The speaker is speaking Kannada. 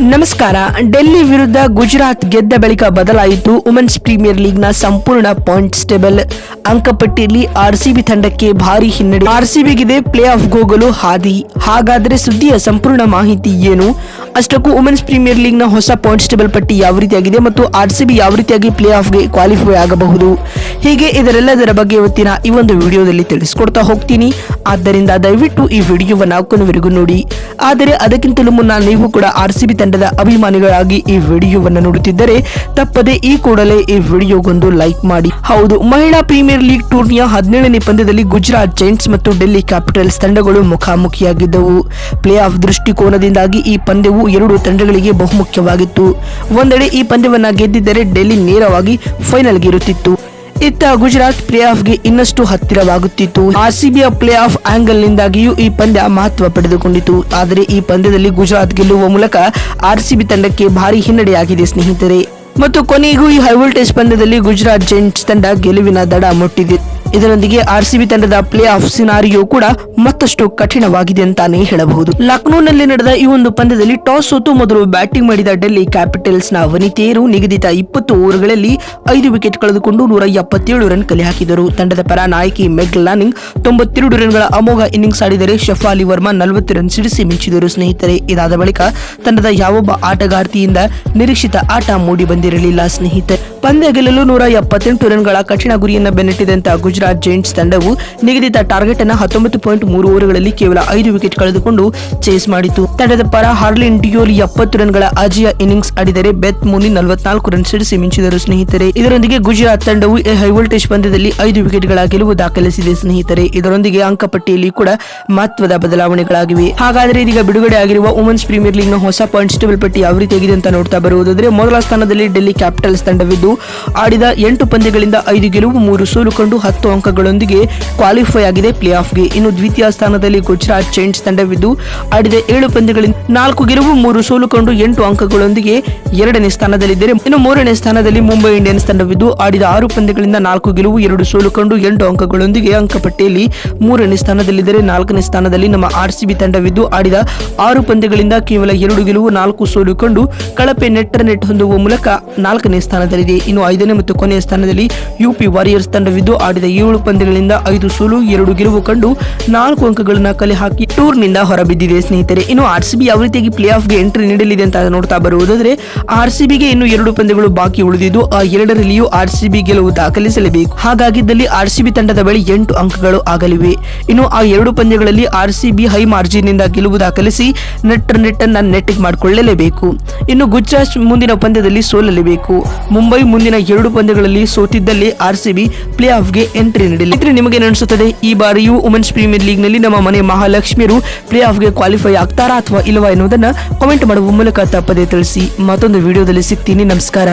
ನಮಸ್ಕಾರ. ಡೆಲ್ಲಿ ವಿರುದ್ಧ ಗುಜರಾತ್ ಗೆದ್ದ ಬಳಿಕ ಬದಲಾಯಿತು. ವುಮೆನ್ಸ್ ಪ್ರೀಮಿಯರ್ ಲೀಗ್ನ ಸಂಪೂರ್ಣ ಪಾಯಿಂಟ್ಸ್ ಟೇಬಲ್. ಅಂಕಪಟ್ಟಿಯಲ್ಲಿ ಆರ್ಸಿಬಿ ತಂಡಕ್ಕೆ ಭಾರಿ ಹಿನ್ನಡೆ. ಆರ್ಸಿಬಿಗಿದೆ ಪ್ಲೇ ಆಫ್ ಹೋಗಲು ಹಾದಿ. ಹಾಗಾದರೆ ಸುದ್ದಿಯ ಸಂಪೂರ್ಣ ಮಾಹಿತಿ ಏನು? ಅಷ್ಟಕ್ಕೂ ವುಮೆನ್ಸ್ ಪ್ರೀಮಿಯರ್ ಲೀಗ್ನ ಹೊಸ ಪಾಯಿಂಟ್ಸ್ ಟೇಬಲ್ ಪಟ್ಟಿ ಯಾವ ರೀತಿಯಾಗಿದೆ ಮತ್ತು ಆರ್ ಸಿ ಬಿ ಯಾವ ರೀತಿಯಾಗಿ ಪ್ಲೇ ಆಫ್ಗೆ ಕ್ವಾಲಿಫೈ ಆಗಬಹುದು? ಹೀಗೆ ಇದರೆಲ್ಲದರ ಬಗ್ಗೆ ಇವತ್ತಿನ ಈ ಒಂದು ವಿಡಿಯೋದಲ್ಲಿ ತಿಳಿಸ್ಕೊಡ್ತಾ ಹೋಗ್ತೀನಿ. ಆದ್ದರಿಂದ ದಯವಿಟ್ಟು ಈ ವಿಡಿಯೋವನ್ನು ಕೊನೆವರೆಗೂ ನೋಡಿ. ಆದರೆ ಅದಕ್ಕಿಂತಲೂ ಮುನ್ನ ನೀವು ಕೂಡ ಆರ್ ಸಿ ಬಿ ತಂಡದ ಅಭಿಮಾನಿಗಳಾಗಿ ಈ ವಿಡಿಯೋವನ್ನು ನೋಡುತ್ತಿದ್ದರೆ ತಪ್ಪದೆ ಈ ಕೂಡಲೇ ಈ ವಿಡಿಯೋಗೊಂದು ಲೈಕ್ ಮಾಡಿ. ಹೌದು, ಮಹಿಳಾ ಪ್ರೀಮಿಯರ್ ಲೀಗ್ ಟೂರ್ನಿಯ ಹದಿನೇಳನೇ ಪಂದ್ಯದಲ್ಲಿ ಗುಜರಾತ್ ಜೈಂಟ್ಸ್ ಮತ್ತು ಡೆಲ್ಲಿ ಕ್ಯಾಪಿಟಲ್ಸ್ ತಂಡಗಳು ಮುಖಾಮುಖಿಯಾಗಿದ್ದವು. ಪ್ಲೇ ಆಫ್ ದೃಷ್ಟಿಕೋನದಿಂದಾಗಿ ಈ ಪಂದ್ಯವು ಎರಡು ತಂಡಗಳಿಗೆ ಬಹುಮುಖ್ಯವಾಗಿತ್ತು. ಒಂದೆಡೆ ಈ ಪಂದ್ಯವನ್ನು ಗೆದ್ದಿದ್ದರೆ ಡೆಲ್ಲಿ ನೇರವಾಗಿ ಫೈನಲ್ಗೆ ಇರುತ್ತಿತ್ತು. ಇತ್ತ ಗುಜರಾತ್ ಪ್ಲೇ ಆಫ್ಗೆ ಇನ್ನಷ್ಟು ಹತ್ತಿರವಾಗುತ್ತಿತ್ತು. ಆರ್ಸಿಬಿಯ ಪ್ಲೇ ಆಫ್ ಆಂಗಲ್ ನಿಂದಾಗಿಯೂ ಈ ಪಂದ್ಯ ಮಹತ್ವ ಪಡೆದುಕೊಂಡಿತು ಆದರೆ ಈ ಪಂದ್ಯದಲ್ಲಿ ಗುಜರಾತ್ ಗೆಲ್ಲುವ ಮೂಲಕ ಆರ್ಸಿಬಿ ತಂಡಕ್ಕೆ ಭಾರಿ ಹಿನ್ನಡೆಯಾಗಿದೆ ಸ್ನೇಹಿತರೆ. ಮತ್ತು ಕೊನೆಗೂ ಈ ಹೈವೋಲ್ಟೇಜ್ ಪಂದ್ಯದಲ್ಲಿ ಗುಜರಾತ್ ಜೈಂಟ್ಸ್ ತಂಡ ಗೆಲುವಿನ ದಡ ಮುಟ್ಟಿದೆ. ಇದರೊಂದಿಗೆ ಆರ್ಸಿಬಿ ತಂಡದ ಪ್ಲೇ ಆಫ್ ಸಿನಾರಿಯೋ ಕೂಡ ಮತ್ತಷ್ಟು ಕಠಿಣವಾಗಿದೆ ಅಂತಾನೆ ಹೇಳಬಹುದು. ಲಕ್ನೋನಲ್ಲಿ ನಡೆದ ಈ ಒಂದು ಪಂದ್ಯದಲ್ಲಿ ಟಾಸ್ ಸೋತು ಮೊದಲು ಬ್ಯಾಟಿಂಗ್ ಮಾಡಿದ ಡೆಲ್ಲಿ ಕ್ಯಾಪಿಟಲ್ಸ್ನ ವನಿತೆಯರು ನಿಗದಿತ ಇಪ್ಪತ್ತು ಓವರ್ಗಳಲ್ಲಿ ಐದು ವಿಕೆಟ್ ಕಳೆದುಕೊಂಡು ನೂರ ಎಪ್ಪತ್ತೇಳು ರನ್ ಕಲೆ ಹಾಕಿದರು. ತಂಡದ ಪರ ನಾಯಕಿ ಮೆಗ್ ಲಾನಿಂಗ್ ತೊಂಬತ್ತೆರಡು ರನ್ಗಳ ಅಮೋಘ ಇನ್ನಿಂಗ್ಸ್ ಆಡಿದರೆ ಶಫಾಲಿ ವರ್ಮಾ ನಲವತ್ತು ರನ್ ಸಿಡಿಸಿ ಮಿಂಚಿದರು. ಸ್ನೇಹಿತರೆ, ಇದಾದ ಬಳಿಕ ತಂಡದ ಯಾವೊಬ್ಬ ಆಟಗಾರ್ತಿಯಿಂದ ನಿರೀಕ್ಷಿತ ಆಟ ಮೂಡಿ ಬಂದಿರಲಿಲ್ಲ. ಸ್ನೇಹಿತರೆ ಪಂದ್ಯ ಗೆಲ್ಲಲು ನೂರ ಎಪ್ಪತ್ತೆಂಟು ರನ್ಗಳ ಕಠಿಣ ಗುರಿಯನ್ನು ಬೆನ್ನಟ್ಟಿದಂತಹ ಗುಜರಾತ್ ಜೈಂಟ್ಸ್ ತಂಡವು ನಿಗದಿತ ಟಾರ್ಗೆಟ್ ಅನ್ನು ಹತ್ತೊಂಬತ್ತು ಪಾಯಿಂಟ್ ಮೂರು ಓವರ್ಗಳಲ್ಲಿ ಕೇವಲ ಐದು ವಿಕೆಟ್ ಕಳೆದುಕೊಂಡು ಚೇಸ್ ಮಾಡಿತು. ತಂಡದ ಪರ ಹಾರ್ಲಿನ್ ಡಿಯೋಲ್ ಎಪ್ಪತ್ತು ರನ್ಗಳ ಅಜಯ ಇನ್ನಿಂಗ್ಸ್ ಆಡಿದರೆ ಬೆತ್ ಮೂನಿ ನಲವತ್ನಾಲ್ಕು ರನ್ ಸಿಡಿಸಿ ಮಿಂಚಿದರು ಸ್ನೇಹಿತರೆ. ಇದರೊಂದಿಗೆ ಗುಜರಾತ್ ತಂಡವು ಈ ಹೈವೋಲ್ಟೇಜ್ ಪಂದ್ಯದಲ್ಲಿ ಐದು ವಿಕೆಟ್ಗಳ ಗೆಲುವು ದಾಖಲಿಸಿದೆ ಸ್ನೇಹಿತರೆ. ಇದರೊಂದಿಗೆ ಅಂಕಪಟ್ಟಿಯಲ್ಲಿ ಕೂಡ ಮಹತ್ವದ ಬದಲಾವಣೆಗಳಾಗಿವೆ. ಹಾಗಾದರೆ ಇದೀಗ ಬಿಡುಗಡೆ ಆಗಿರುವ ವುಮೆನ್ಸ್ ಪ್ರೀಮಿಯರ್ ಲೀಗ್ನ ಹೊಸ ಪಾಯಿಂಟ್ಸ್ ಟೇಬಲ್ ಪಟ್ಟಿ ಯಾವ ರೀತಿಯಾಗಿದೆ ಅಂತ ನೋಡ್ತಾ ಬರುವುದಾದ್ರೆ, ಮೊದಲ ಸ್ಥಾನದಲ್ಲಿ ಡೆಲ್ಲಿ ಕ್ಯಾಪಿಟಲ್ಸ್ ತಂಡವಿದ್ದು ಆಡಿದ ಎಂಟು ಪಂದ್ಯಗಳಿಂದ ಐದು ಗೆಲುವು, ಮೂರು ಸೋಲು ಕಂಡು ಹತ್ತು ಅಂಕಗಳೊಂದಿಗೆ ಕ್ವಾಲಿಫೈ ಆಗಿದೆ ಪ್ಲೇ ಆಫ್ಗೆ ಇನ್ನು ದ್ವಿತೀಯ ಸ್ಥಾನದಲ್ಲಿ ಗುಜರಾತ್ ಜೈಂಟ್ಸ್ ತಂಡವಿದ್ದು, ಆಡಿದ ಏಳು ಪಂದ್ಯಗಳಿಂದ ನಾಲ್ಕು ಗೆಲುವು, ಮೂರು ಸೋಲು ಕಂಡು ಎಂಟು ಅಂಕಗಳೊಂದಿಗೆ ಎರಡನೇ ಸ್ಥಾನದಲ್ಲಿದ್ದರೆ. ಇನ್ನು ಮೂರನೇ ಸ್ಥಾನದಲ್ಲಿ ಮುಂಬೈ ಇಂಡಿಯನ್ಸ್ ತಂಡವಿದ್ದು, ಆಡಿದ ಆರು ಪಂದ್ಯಗಳಿಂದ ನಾಲ್ಕು ಗೆಲುವು, ಎರಡು ಸೋಲು ಕಂಡು ಎಂಟು ಅಂಕಗಳೊಂದಿಗೆ ಅಂಕಪಟ್ಟಿಯಲ್ಲಿ ಮೂರನೇ ಸ್ಥಾನದಲ್ಲಿದ್ದರೆ ನಾಲ್ಕನೇ ಸ್ಥಾನದಲ್ಲಿ ನಮ್ಮ ಆರ್ ಸಿ ಬಿ ತಂಡವಿದ್ದು, ಆಡಿದ ಆರು ಪಂದ್ಯಗಳಿಂದ ಕೇವಲ ಎರಡು ಗೆಲುವು, ನಾಲ್ಕು ಸೋಲು ಕಂಡು ಕಳಪೆ ನೆಟ್ಟರ್ ನೆಟ್ ಹೊಂದುವ ಮೂಲಕ ನಾಲ್ಕನೇ ಸ್ಥಾನದಲ್ಲಿದೆ. ಇನ್ನು ಐದನೇ ಮತ್ತು ಕೊನೆಯ ಸ್ಥಾನದಲ್ಲಿ ಯುಪಿ ವಾರಿಯರ್ಸ್ ತಂಡವಿದ್ದು ಆಡಿದ ಏಳು ಪಂದ್ಯಗಳಿಂದ ಐದು ಸೋಲು, ಎರಡು ಗೆಲುವು ಕಂಡು ನಾಲ್ಕು ಅಂಕಗಳನ್ನು ಕಲೆ ಹಾಕಿ ಟೂರ್ನಿಂದ ಹೊರಬಿದ್ದಿದೆ. ಸ್ನೇಹಿತರೆ, ಇನ್ನು ಆರ್ ಯಾವ ರೀತಿಯಾಗಿ ಪ್ಲೇ ಆಫ್ಗೆ ಎಂಟ್ರಿ ನೀಡಲಿದೆ ಅಂತ ನೋಡ್ತಾ ಬರುವುದಾದ್ರೆ ಆರ್ ಇನ್ನು ಎರಡು ಪಂದ್ಯಗಳು ಬಾಕಿ ಉಳಿದಿದ್ದು, ಆ ಎರಡರಲ್ಲಿಯೂ ಆರ್ ಗೆಲುವು ದಾಖಲಿಸಲೇಬೇಕು. ಹಾಗಾಗಿದ್ದಲ್ಲಿ ಆರ್ ತಂಡದ ಬಳಿ ಎಂಟು ಅಂಕಗಳು ಆಗಲಿವೆ. ಇನ್ನು ಆ ಎರಡು ಪಂದ್ಯಗಳಲ್ಲಿ ಆರ್ ಹೈ ಮಾರ್ಜಿನ್ನಿಂದ ಗೆಲುವು ದಾಖಲಿಸಿ ನೆಟ್ ನೆಟ್ ಅನ್ನ ನೆಟ್ಟಿಗೆ ಮಾಡಿಕೊಳ್ಳಲೇಬೇಕು. ಇನ್ನು ಗುಜರಾತ್ ಮುಂದಿನ ಪಂದ್ಯದಲ್ಲಿ ಸೋಲಲೇಬೇಕು. ಮುಂಬೈ ಮುಂದಿನ ಎರಡು ಪಂದ್ಯಗಳಲ್ಲಿ ಸೋತಿದ್ದಲ್ಲಿ ಆರ್ ಸಿ ಬಿ ಪ್ಲೇ ಆಫ್ಗೆ ಎಂಟ್ರಿ ನೀಡಲಿ ನಿಮಗೆ ಅನಿಸುತ್ತದೆ ಈ ಬಾರಿಯೂ ವುಮೆನ್ಸ್ ಪ್ರೀಮಿಯರ್ ಲೀಗ್ನಲ್ಲಿ ನಮ್ಮ ಮನೆ ಮಹಾಲಕ್ಷ್ಮಿಯರು ಪ್ಲೇ ಆಫ್ಗೆ ಕ್ವಾಲಿಫೈ ಆಗ್ತಾರಾ ಅಥವಾ ಇಲ್ಲವಾ ಎನ್ನುವುದನ್ನು ಕಾಮೆಂಟ್ ಮಾಡುವ ಮೂಲಕ ತಪ್ಪದೆ ತಿಳಿಸಿ. ಮತ್ತೊಂದು ವಿಡಿಯೋದಲ್ಲಿ ಸಿಗ್ತೀನಿ, ನಮಸ್ಕಾರ.